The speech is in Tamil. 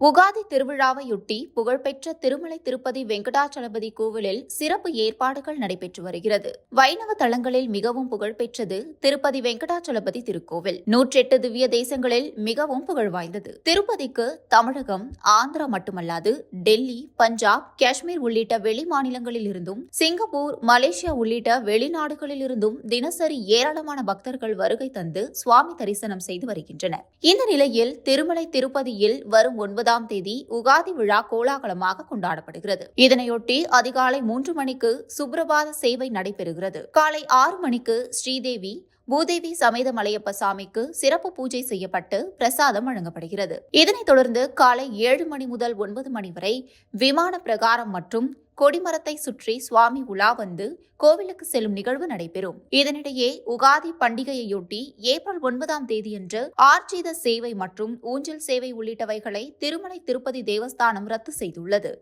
உகாதி திருவிழாவையொட்டி புகழ்பெற்ற திருமலை திருப்பதி வெங்கடாச்சலபதி கோவிலில் சிறப்பு ஏற்பாடுகள் நடைபெற்று வருகிறது. வைணவ தலங்களில் மிகவும் புகழ்பெற்றது திருப்பதி வெங்கடாச்சலபதி திருக்கோவில். நூற்றெட்டு திவ்ய தேசங்களில் மிகவும் புகழ் வாய்ந்தது. திருப்பதிக்கு தமிழகம் ஆந்திரா மட்டுமல்லாது டெல்லி பஞ்சாப் காஷ்மீர் உள்ளிட்ட வெளி மாநிலங்களில் இருந்தும் சிங்கப்பூர் மலேசியா உள்ளிட்ட வெளிநாடுகளில் இருந்தும் தினசரி ஏராளமான பக்தர்கள் வருகை தந்து சுவாமி தரிசனம் செய்து வருகின்றனர். இந்த நிலையில் திருமலை திருப்பதியில் வரும் ஒன்பது இருபதாம் தேதி உகாதி விழா கோலாகலமாக கொண்டாடப்படுகிறது. இதனையொட்டி அதிகாலை மூன்று மணிக்கு சுப்ரபாத சேவை நடைபெறுகிறது. காலை ஆறு மணிக்கு ஸ்ரீதேவி பூதேவி சமேத மலையப்ப சாமிக்கு சிறப்பு பூஜை செய்யப்பட்டு பிரசாதம் வழங்கப்படுகிறது. இதனைத் தொடர்ந்து காலை ஏழு மணி முதல் ஒன்பது மணி வரை விமான பிரகாரம் மற்றும் கொடிமரத்தை சுற்றி சுவாமி உலா வந்து கோவிலுக்கு செல்லும் நிகழ்வு நடைபெறும். இதனிடையே உகாதி பண்டிகையையொட்டி ஏப்ரல் ஒன்பதாம் தேதியன்று ஆர்ஜித சேவை மற்றும் ஊஞ்சல் சேவை உள்ளிட்டவைகளை திருமலை திருப்பதி தேவஸ்தானம் ரத்து செய்துள்ளது.